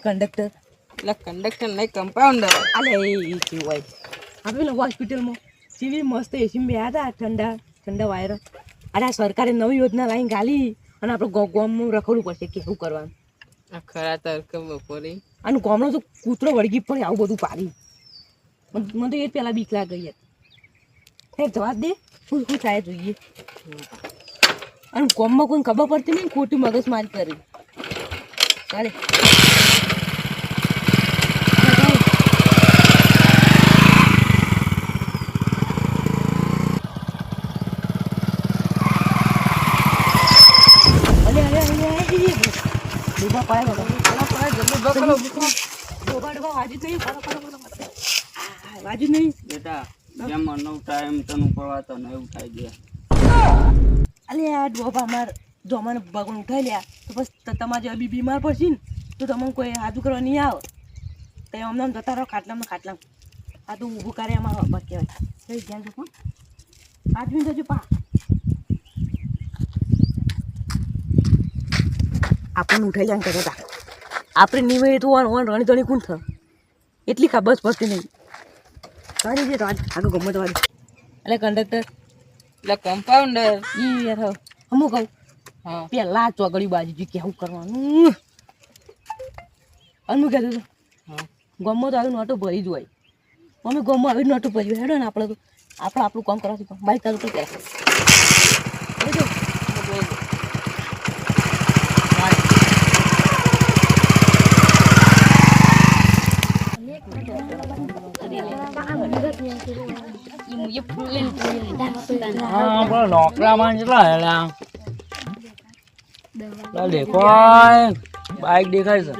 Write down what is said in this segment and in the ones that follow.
Conductor એટલે conductor નહીં compounder અલે એ કેવું હોય આપણે હોસ્પિટલમાં સીવી મસ્ત એસી બે હતા ઠંડા ઠંડા વાયર અરે સરકારે નવી યોજના લાઈન ગાલી અને આપણે ગોમમાં રખડવું પડશે કે શું કરવાનું આ ખરા તર્ક બપોરે અને ગોમનો તો કૂતરો વળગી પડે આવું બધું પાડી મને તો એ પહેલાં બીક લાગી હતી હે જવાબ દે શું શું થાય જોઈએ અને ગોમમાં કોઈ ખબર પડતી નહીં ખોટી મગજમારી કરી ચાલે અલે અલે અલે અલે જ નહીં પડો પડો. આ, વાજુ જ નહીં તને પવાતો ને એવું થાય ગયા અલે આ ડોબા અમાર જો અમને ભગવાન ઉઠાઈ લ્યા. તો બસ ત- તમારે બી બીમાર પડશે ને તો તમને કોઈ હાજુ કરવા નહીં આવે. તો અમને જતા રહો ખાટલામાં ખાટલામાં. આ તો ઊભું કરે બસ કહેવાય કઈ ધ્યાન રાખો. પાંચ મિનિટ હજુ પા. આપણને ઉઠાઈ જાય કરતા આપણે નિવે તો ઓન ઓન રણી ધણી કોણ થ એટલી ખબર બસ પડતી નહીં. સારી છે તો આજ આગળ ગમત વાળી. એટલે કંડક્ટર એટલે કમ્પાઉન્ડર ઈ યાર અમુક કહું. હા. પેલા ચોગડી બાજુ જે કેવું કરવાનું? અનુ કહેતું હતું ગમો તો આવી નોટો ભરી જ હોય. અમે ગમો આવી નોટો ભરી હોય હેડો ને આપણે તો. આપણે આપણું કામ કરવાથી બાઈક ચાલુ કરી હા પણ નોકરામાં કેટલા હેલા દેખો બાઈક દેખાય છે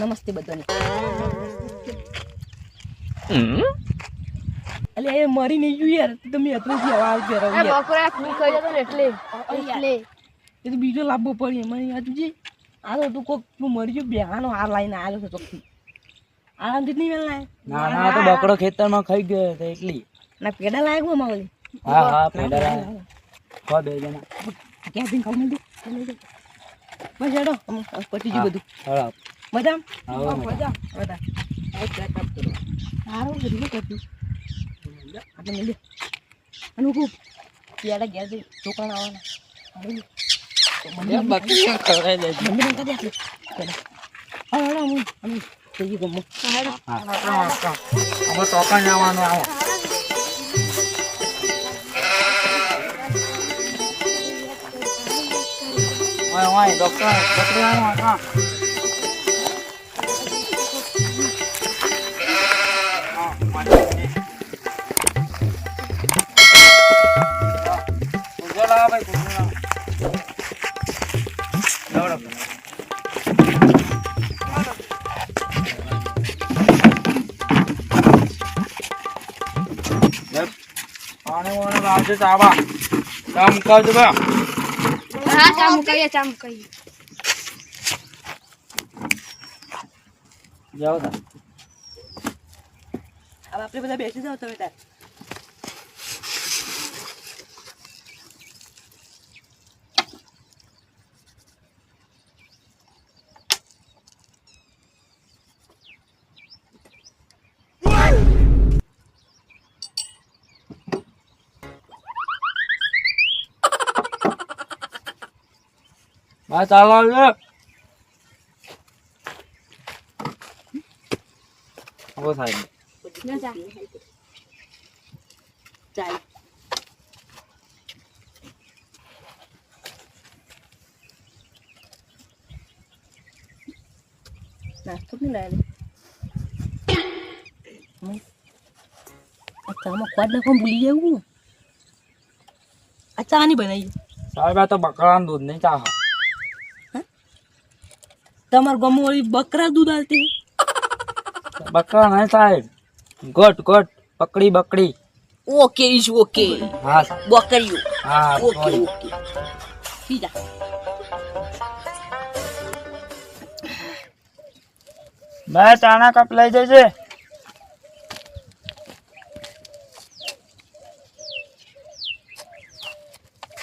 નમસ્તે બધાને. અલે એ મરી નહીં ગયું યાર. તો જ આવા આવજો રહો યાર બકરા ફૂલ ખાઈ જતો ને એટલે. એટલે. એ તો બીજો લાભો પડી. એમાં યાદ છે આ તો તું કોક તું મરી ગયો. બેહાનો હાર લાઈને આવ્યો છે ચોખ્ખી. આરામથી જ નહીં વેલ ના ના તો બકરો ખેતરમાં ખાઈ ગયો હતો એટલી. ના પેડા હોય માવલી હા હા પેડા લાયા. ખો બે જણા. ક્યાં થી ખાવ મળી બસ હેડો. પતી ગયું બધું. ખરાબ મજા હા, મજા. મજા સારું બધું કરતું? આપણે મળીએ અને હું પેડા ઘેર જઈ છોકરા આવવાના. ખવડાવી દેજો કરી પેલા હા. અમે અમે ગમો. આવવાનું આવો. ઓય ઓય ડોક્ટર ડોક્ટર આવો હા. પાણી વાણી લાવજો ચાવા કામ કરજો બે હા ચા મુકાઈએ ચા મુકાઈએ. જાઓ તા. હવે આપણે બધા બેસી જાવ તમે તાર બસ ચાલો આવજો આવો સાહેબ લે ચા ચાલ નાસ્તો નહીં લાવે અચ્છા આમાં ખોટ નાખવા ભૂલી જવું આ ચા નહીં બનાવી સાહેબ આ તો બકરાનું દૂધ નહીં ચાહ તમારા ગામમાં ઓલી બકરા દૂધ આલતી? બકરા નહીં સાહેબ. ગોટ ગોટ પકડી બકડી. Okay is okay. હા બકરીઓ. હા ઓકે ઓકે. બીજા બે ચાણા કપ લઈ જજે.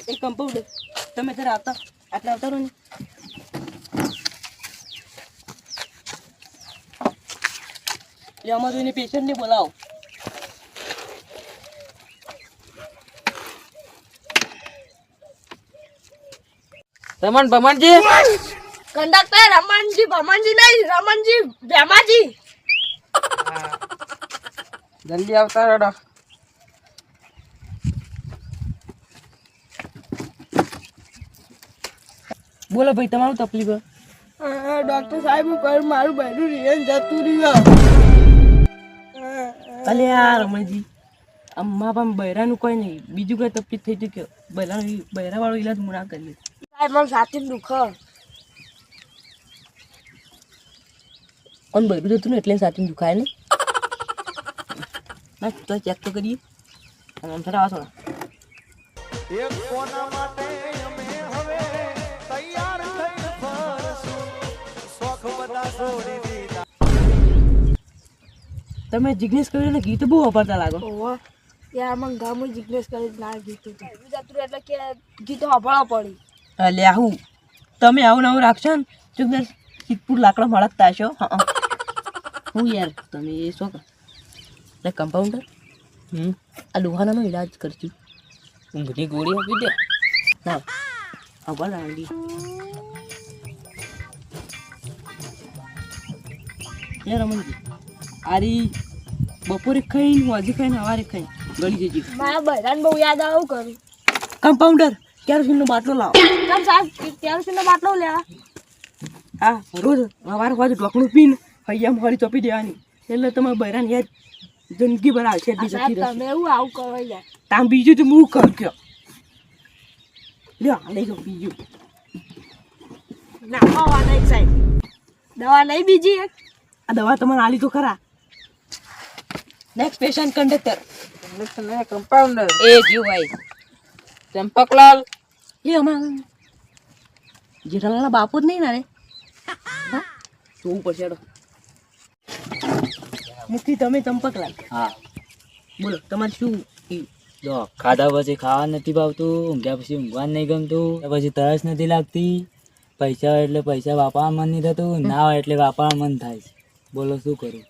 એ કમ્પાઉન્ડર તમે જરા આવતા આટલા આવતા રહો ને. એટલે અમારું એને પેશન્ટને બોલાવો. રમણ ભમણજી? કંડક્ટર રમણજી ભમણજી નહીં રમણજી ભેમાજી. જલ્દી આવતા રડો. બોલો ભાઈ તમારું તકલીફ? ડોક્ટર સાહેબ હું મારું બહેનું રિયન જતું રહ્યું. અલે આ રમણજી અમ્મા પણ બૈરાનું કોઈ નહીં. બીજું કોઈ તકલીફ થઈ હતી કે બૈરાવાળો ઈલાજ હું ના કરીએ. સાહેબ મને સાથી દુઃખ. અને બૈરું જતું ને એટલે સાથે દુખાય ને? ના તો ચેક તો કરીએ. અને આમ થોડા તમે જિગ્નેશ કરીને ગીત બહુ વાપરતા લાગો. યાર મને ગામ જિગ્નેશ કરી ના ગીતું જતું એટલે કે ગીતો સાંભળવા પડી. એટલે આવું તમે આવું ને આવું રાખશો ને કદાચ સિદ્ધપુર લાકડા મળકતા હશો? હા હું. યાર તમે એ શું કર એટલે કમ્પાઉન્ડર હમ આ લોહાનાનો ઈલાજ કરશું ઊંઘની ગોળી આપી દે. ના આભાર રાંડી યાર રમણજી આરી બપોરે ખાઈને વાજે ખાઈને સવારે ખાઈને ગળી જજી મારા બહેરાને બહુ યાદ આવું કરું. કમ્પાઉન્ડર કેરોસીનનો બાટલો લાવો. કેમ સાહેબ કેરોસીનનો બાટલો લ્યા હા રોજ સવારે વાજે ઢોકણું પીને હૈયામાં હળી ચોપી દેવાની. એટલે તમારે બૈરાને યાદ જિંદગી ભર આવશે તમે એવું આવું કરો યાર. તામ બીજું તો હું કર કયો. લ્યો આ લઈ જાઓ બીજું. નાખવા નહીં સાહેબ. દવા નહીં બીજી એક? આ દવા તમારે આલી તો ખરા. નેક્સ્ટ પેશન્ટ કંડક્ટર કમ્પાઉન્ડર એ જીવ ભાઈ ચંપકલાલ એ અમારા જેઠાલાલના બાપુ જ નહીં ના રે જોવું પડશે હેડો તમે ચંપકલાલ હા. બોલો તમારે શું જો ખાધા પછી ખાવા નથી ભાવતું ઊંઘ્યા પછી ઊંઘવા નહીં ગમતું પછી તરસ નથી લાગતી. પૈસા હોય એટલે પૈસા વાપરવા મન નહીં થતું ના હોય એટલે વાપરવા મન થાય છે. બોલો શું કરું?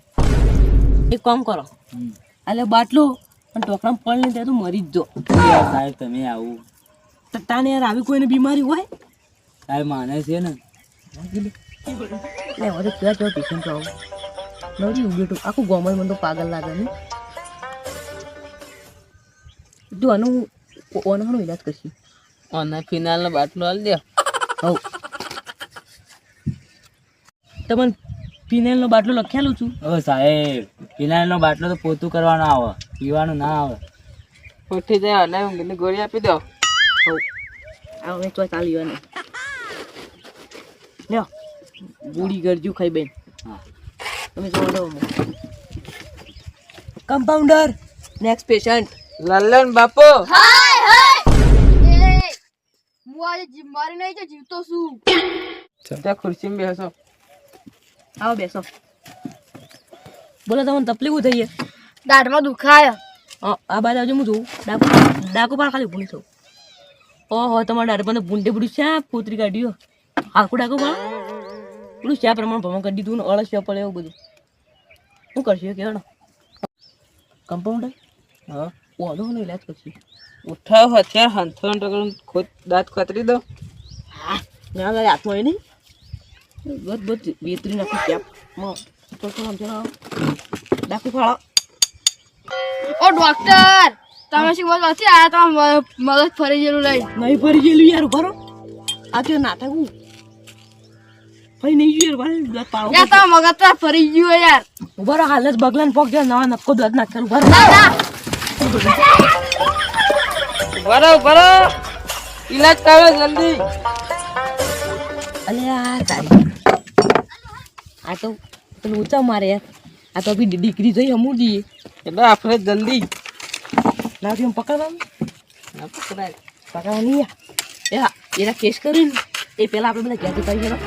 એક કામ કરો. એટલે બાટલો અને ટોકરામાં પડ નહીં ત્યાં તો મરી જ જો. સાહેબ તમે આવું. તાને યાર આવી કોઈને બીમારી હોય? સાહેબ માને છે ને. લે હવે કેવા કેવા પેશન્ટ આવો. નવરી ઉગેટું આખું ગોમલ મને તો પાગલ લાગે ને. તું આનું ઓનવાનો ઇલાજ કરશી. ઓના ફિનાલનો બાટલો હાલ દે. હવ. તમને ફિનાઇલનો બાટલો લખેલું છું. હવે સાહેબ. ફિનાઇલનો બાટલો તો પોતું કરવાનો આવે પીવાનું ના આવે. ઉઠી જાય અને ઊંઘની ગોળી આપી દો. આવે તો ચાલી ને લ્યો ગોળી કરજો ખાઈ બેન. તમે જોડો કમ્પાઉન્ડર નેક્સ્ટ પેશન્ટ લલ્લન બાપો. હાય હાય. હું આજે મારી નહીં જીવતો છું. ખુરશી ખુરશીમાં બેસો. આવો બેસો. બોલો તમને તકલીફ થઈ છે. દાઢમાં દુખાય. આ બાજુ આવજો હું જોઉં. ડાકુ ડાકુ પણ ખાલી ભૂલી થયું ઓહો તમારા ડાર ભૂંડે બધું છે પોતરી કાઢ્યો. આખું ડાકુ પણ બધું શા પ્રમાણ ભમણ કરી દીધું ને અળસ પડે એવું બધું. શું કરશે કેવાનો? કમ્પાઉન્ડર હા ઓનો નો ઇલાજ કરશે. ઉઠાવ હથિયાર હંથોન ટકરું ખોદ દાંત કતરી દો હા મેં આગળ હાથમાં એ નહીં. બધ બધ વેતરી નાખું કેપ તો શું સમજો ડાકુ ફાળો. ઓ ડોક્ટર તમે શું બોલો? નથી આ તો મગજ ફરી ગયેલું લઈ નહીં ફરી ગયેલું યાર ભરો આ કે નાટક હું ફરી નહીં ગયું યાર ભરે પાડો. યાર તો મગજ તો ફરી ગયું યાર. ઉભરો હાલ જ બગલાને પોક જાય નવા નક્કો દૂધ ના કરું. ભરો ભરો ભરો બરો બરો ઈલાજ કરો જલ્દી. અલે આ તારી. આ તો પેલું ઊંચા મારે યાર. આ તો બી દીકરી જોઈ હમું દઈએ એટલે આપણે જલ્દી. ના હું પકડવાનું. ના પકડાય. પકડવા નહીં હા એના કેસ કરીને એ પહેલાં આપણે બધા ક્યાંથી જતા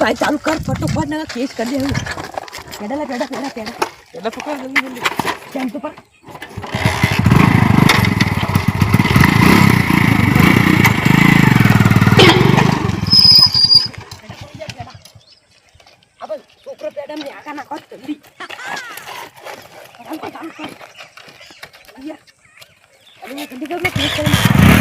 ભાઈ ચાલુ કર ફટોફટ ના કેસ કરી દે પેડા લા પેડા પેડા પેડા એટલે પકડ જલ્દી જલ્દી કેમ તો પણ હવે છોકરો પેડા ને આકા નાખો જલ્દી ચાલુ કર ચાલુ કર અહીંયા. અરે જલ્દી કર ને કેસ કરી